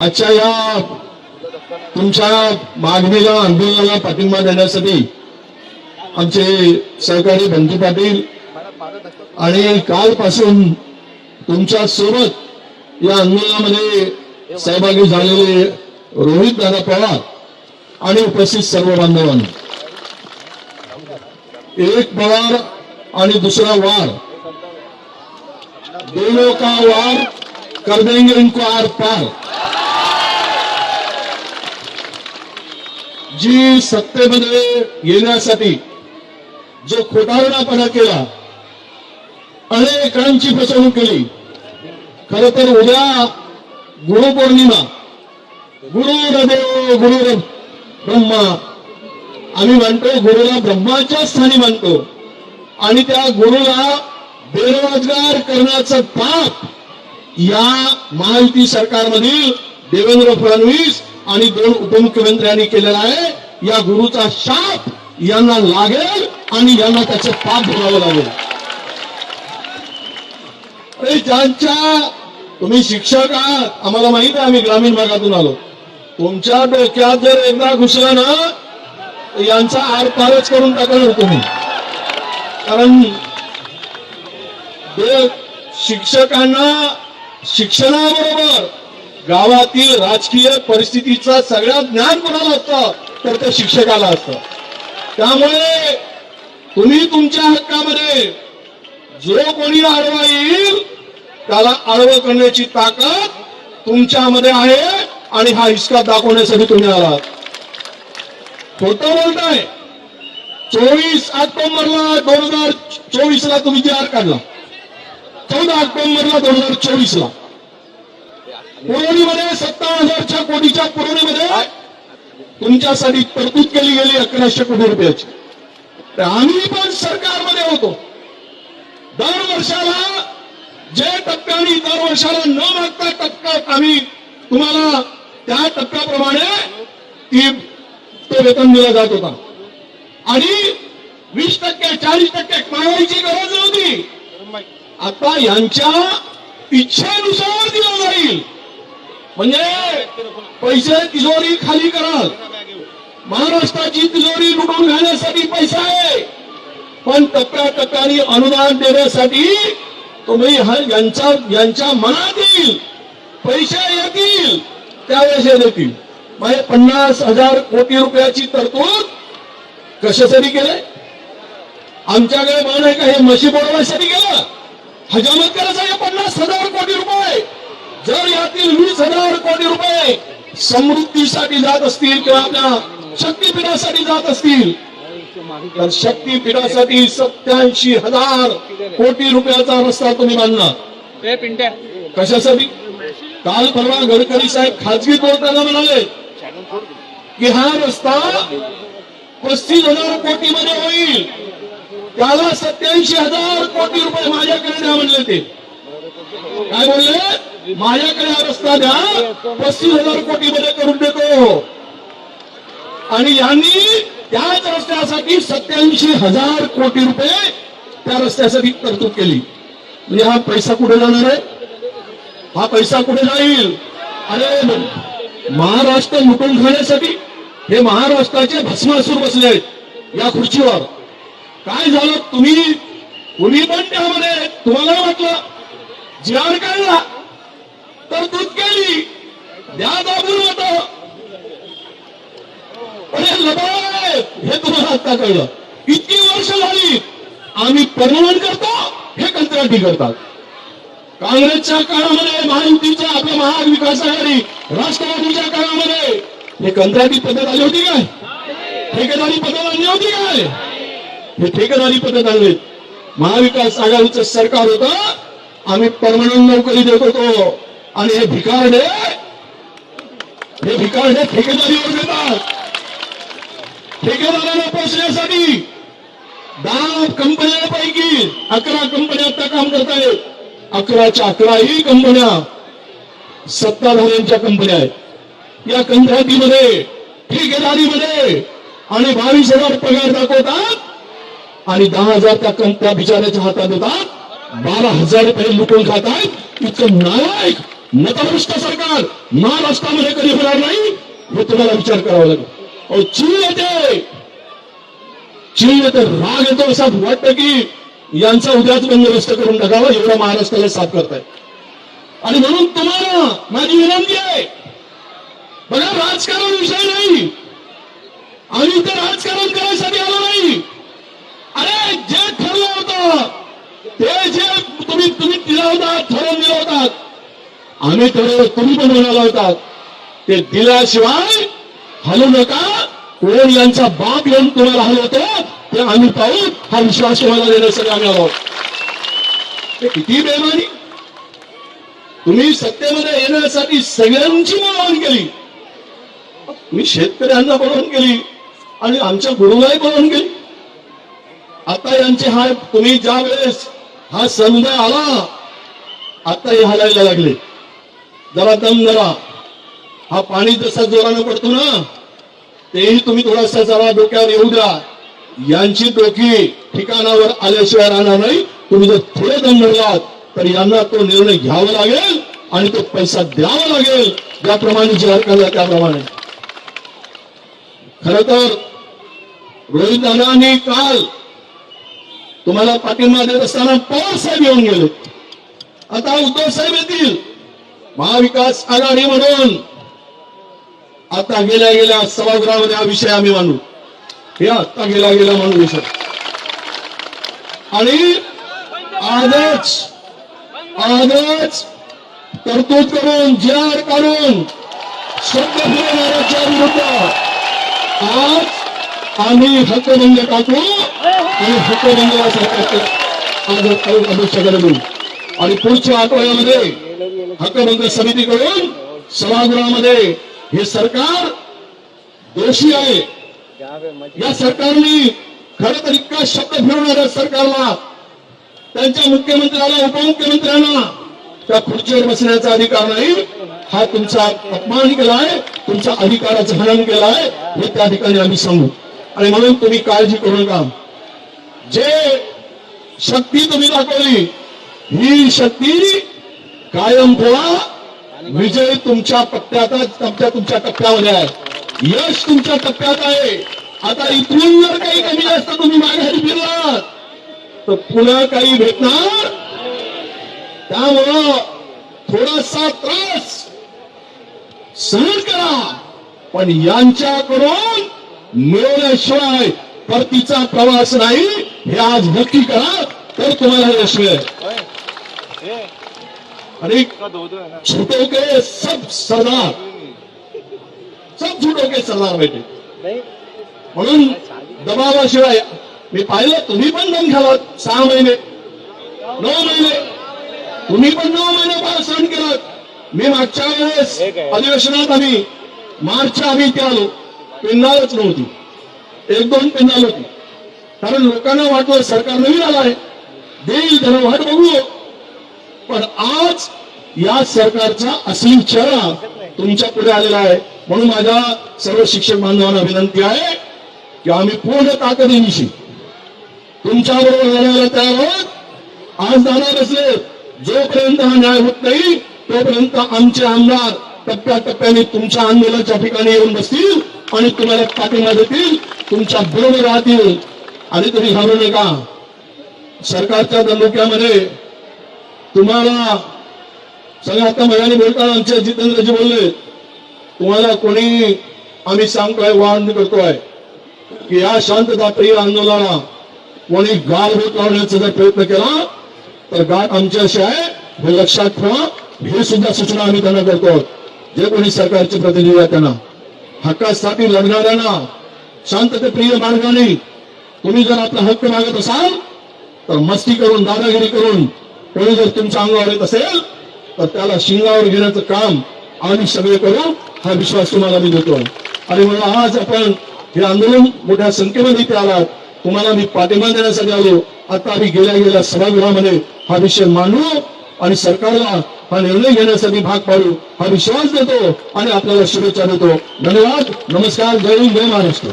आजच्या या. तुमच्या मागणीला आंदोलनाला पाठिंबा देण्यासाठी आमचे सहकारी बंधू पाटील आणि कालपासून तुमच्यासोबत या आंदोलनामध्ये सहभागी झालेले रोहित दादा पवार आणि उपस्थित सर्व बांधवांनी. एक पवार आणि दुसरा वार. दोनों का वार? कर देंगे इनको आर पार. जी सत्तेमध्ये येण्यासाठी जो खोटारणापणा केला अनेकांची फसवणूक केली. खर तर उद्या गुरुपौर्णिमा गुरुदेव गुरु ब्रह्मा आम्ही मानतो गुरुला ब्रह्माच्या स्थानी मानतो. आणि त्या गुरुला बेरोजगार करण्याचं पाप या महायुती सरकारमधील देवेंद्र फडणवीस आणि दोन उपमुख्यमंत्र्यांनी केलेला आहे. या गुरुचा शाप यांना लागेल आणि यांना त्याचे पाप भरावं लागेल. ज्यांच्या तुम्ही शिक्षक आहात आम्हाला माहीत आहे आम्ही ग्रामीण भागातून आलो. तुमच्या डोक्यात जर एकदा घुसला ना यांचा आरपारच करून टाकणार तुम्ही कारण शिक्षकांना शिक्षणाबरोबर गावातील राजकीय परिस्थितीचं सगळ्यात ज्ञान कोणाला असतं? तर त्या शिक्षकाला असतं. त्यामुळे तुम्ही तुमच्या हक्कामध्ये जो कोणी आडवा येईल त्याला आडवं करण्याची ताकद तुमच्यामध्ये आहे आणि हा हिसका दाखवण्यासाठी तुम्ही आलात. खोटं बोलताय. चोवीस ऑक्टोबरला दोन हजार चोवीस ला तुम्ही जे आर काढला. चौदा ऑक्टोबरला दोन हजार चोवीस ला पुरवणीमध्ये सत्तर हजारच्या कोटीच्या पुरवणीमध्ये तुमच्यासाठी तरतूद केली गेली अकराशे कोटी रुपयाची. तर आम्ही पण सरकारमध्ये होतो. दर वर्षाला जे टप्प्याने दर वर्षाला न मागता टप्प्यात आम्ही तुम्हाला त्या टप्प्याप्रमाणे ती तो वेतन दिला जात होता. आणि वीस टक्के चाळीस टक्के मागवायची गरज नव्हती. आता यांच्या इच्छेनुसार म्हणजे पैसे तिजोरी खाली कराल महाराष्ट्राची तिजोरी लुटून घालण्यासाठी पैसा आहे. पण टप्प्याटप्प्याने अनुदान देण्यासाठी तुम्ही यांच्या यांच्या मनात येईल पैसे येतील. त्यावेळेस हे देतील. म्हणजे पन्नास हजार कोटी रुपयाची तरतूद कशासाठी केलंय? आमच्याकडे मान आहे का हे मशी बोलवण्यासाठी केलं? हजामत करायचं पन्नास हजार कोटी रुपये. जर यातील वीस हजार कोटी रुपये समृद्धीसाठी जात असतील किंवा आपल्या शक्तीपीठासाठी जात असतील तर शक्तीपीठासाठी सत्याऐंशी हजार कोटी रुपयाचा रस्ता तुम्ही पिंट्या. कशासाठी? काल परवा गडकरी साहेब खाजगी बोलताना म्हणाले की हा रस्ता पस्तीस हजार कोटी मध्ये होईल. त्याला सत्याऐंशी हजार कोटी रुपये माझ्याकडे द्या म्हणले ते. काय बोलले? माझ्याकडे हा रस्ता द्या पस्तीस हजार कोटी मध्ये करून देतो. आणि यांनी त्याच रस्त्यासाठी सत्याऐंशी हजार कोटी रुपये त्या रस्त्यासाठी तरतूद केली. म्हणजे हा पैसा कुठे जाणार आहे? हा पैसा कुठे जाईल? अरे महाराष्ट्र लुटून खाण्यासाठी हे महाराष्ट्राचे भस्मासूर बसले आहेत या खुर्चीवर. काय झालं? तुम्ही तुम्ही पण त्यामध्ये तुम्हाला वाटलं? जी आर काढला. तरतूद केली. द्या दाबून होत हे तुम्हाला आता कळलं. इतकी वर्ष झाली. आम्ही परमनंट करतो हे कंत्राटी करतात. काँग्रेसच्या काळामध्ये महायुतीच्या आपल्या महाविकास आघाडी राष्ट्रवादीच्या काळामध्ये हे कंत्राटी पद्धत आली होती काय? ठेकेदारी पद्धत आणली होती काय? हे ठेकेदारी पद्धत आणली. महाविकास आघाडीचं सरकार होतं आम्ही परमनंट नोकरी देत होतो. आणि हे भिकारडे हे भिकारडे ठेकेदारीवर देतात. ठेकेदाराला पोचण्यासाठी दहा कंपन्यांपैकी अकरा कंपन्या आता काम करतायत. अकराच्या अकराही कंपन्या सत्ताधाऱ्यांच्या कंपन्या आहेत. या कंत्राटीमध्ये ठेकेदारीमध्ये आणि बावीस हजार पगार दाखवतात आणि दहा हजार त्या कं- बिचाऱ्याच्या हातात देतात. बारा हजार रुपये लुटून खातात इतकं नालायक मतभ्रष्ट सरकार महाराष्ट्रामध्ये कधी होणार नाही? हे तुम्हाला विचार करावा लागेल. अहो चीन येते. चीन येते. राग येतो असं वाटतं की यांचा उद्याच बंदोबस्त करून टाकावा एवढा महाराष्ट्राला साफ करताय. आणि म्हणून तुम्हाला माझी विनंती आहे बघा राजकारण विषय नाही. आम्ही इथं राजकारण करायसाठी आलो नाही. अरे जे ठरलं होतं ते जे तुम्ही तुम्ही दिला होता ठरवून दिला होतात आम्ही ठरवलं तुम्ही पण म्हणाला होता ते दिल्याशिवाय हलू नका. कोण यांचा बाप येऊन तुम्हाला हलवतो ते आम्ही पाहू. हा विश्वास तुम्हाला देण्यासाठी आम्ही आलो आहोत. ते किती बेमानी. तुम्ही सत्तेमध्ये येण्यासाठी सगळ्यांची बोलावणी केली. मी शेतकऱ्यांना बोलवून गेली. आणि आमच्या गुरुलाही बोलवून गेली. आता यांचे हा तुम्ही ज्या वेळेस हा समुदाय आला आता हे हलायला लागले. जरा दम जरा. हा पाणी जसा जोरानं पडतो ना तेही तुम्ही थोडासा जरा डोक्यावर येऊ द्या. यांची डोकी ठिकाणावर आल्याशिवाय राहणार नाही. तुम्ही जर थोडे दम धरलात तर यांना तो निर्णय घ्यावा लागेल आणि तो पैसा द्यावा लागेल. ज्याप्रमाणे जाहीर केला त्याप्रमाणे. खर तर रोहित दादांनी काल तुम्हाला पाठिंबा देत असताना पवार साहेब येऊन गेले. आता उद्धव साहेब येतील. महाविकास आघाडी म्हणून आता गेल्या गेल्या सभागृहामध्ये हा विषय आम्ही मानू हे आता गेला गेला म्हणून विषय आणि आजच आजच तरतूद करून जी काढून शब्द फिरवणाऱ्याच्या विरुद्ध. आज आम्ही हक्कभंग टाकू आणि हक्कभंग सरकारचं अध्यक्षाकडे देऊ. आणि पुढच्या आठवड्यामध्ये हक्कभंग समितीकडून सभागृहामध्ये हे सरकार दोषी आहे. या सरकारने खरं तर इतका शब्द फिरवणाऱ्या सरकारला त्यांच्या मुख्यमंत्र्याला उपमुख्यमंत्र्यांना त्या खुर्चीवर बसण्याचा अधिकार नाही. हा तुमचा अपमान केलाय तुमच्या अधिकाराचं हनन केलाय हे त्या ठिकाणी आम्ही सांगू. आणि म्हणून तुम्ही काळजी करू नका. जे शक्ती तुम्ही दाखवली ही शक्ती कायम ठेवा. विजय तुमच्या पत्त्यातच तुमच्या तुमच्या टप्प्यावर आहे. यश तुमच्या टप्प्यात आहे. आता इथून जर काही कमी जास्त तुम्ही माघारी फिरलात तर पुन्हा काही भेटणार त्यामुळं थोडासा त्रास सहन करा. पण यांच्याकडून मिळवल्याशिवाय परतीचा प्रवास नाही हे आज नक्की करा तर तुम्हाला यश मिळेल. छोटो के सब सरदार। सब छोटो के सरदार बैठे म्हणून दबावाशिवाय मी पाहिलं तुम्ही पण दम घाला सहा महिने नऊ महिने तुम्ही पण नऊ महिने फार सहन केलं. मी मागच्या वेळेस अधिवेशनात आम्ही मार्चच्या आम्ही इथे आलो पिंडालच नव्हती. एक दोन पिंडाल होती. कारण लोकांना वाटलं सरकार नवीन आलं आहे. देईल त्याला वाट बघू. पण आज या सरकारचा असली चेहरा तुमच्यापुढे आलेला आहे. म्हणून माझ्या सर्व शिक्षक बांधवांना विनंती आहे की आम्ही पूर्ण ताकदीनिशी तुमच्या बरोबर लढायला तयार आहोत आज जाणार असले जोपर्यंत हा न्याय होत नाही तोपर्यंत आमचे आमदार टप्प्याटप्प्याने तुमच्या आंदोलनाच्या ठिकाणी येऊन बसतील आणि तुम्हाला पाठिंबा देतील तुमच्या बरोबर राहतील. आणि तुम्ही घाबरू नका. सरकारच्या तालुक्यामध्ये तुम्हाला सगळं आता महिलांनी बोलताना आमचे जितेंद्रजी बोलले तुम्हाला कोणी आम्ही सांगतोय वाहन करतोय. की या शांतता प्रिय आंदोलनाला कोणी गाल होत लावण्याचा जर प्रयत्न केला तर गाठ आमच्याशी आहे. हे लक्षात ठेवा. हे सुद्धा सूचना आम्ही त्यांना करतो जे कोणी सरकारचे प्रतिनिधी आहेत त्यांना. हक्कासाठी लढणाऱ्यांना शांततेप्रिय मार्गाने तुम्ही जर आपला हक्क मागत असाल तर मस्ती करून दादागिरी करून कोणी जर तुमच्या अंगावर येत असेल तर त्याला शिंगावर घेण्याचं काम आम्ही सगळे करू हा विश्वास तुम्हाला मी देतो. आणि म्हणून आज आपण हे आंदोलन मोठ्या संख्येमध्ये इथे आलात. तुम्हाला मी पाठिंबा देण्यासाठी आलो. आता आम्ही गेल्या गेल्या सभागृहामध्ये हा विषय मांडू आणि सरकारला हा निर्णय घेण्यासाठी भाग पाडू. हा विश्वास देतो आणि आपल्याला शुभेच्छा देतो. धन्यवाद. नमस्कार. जय हिंद. जय महाराष्ट्र.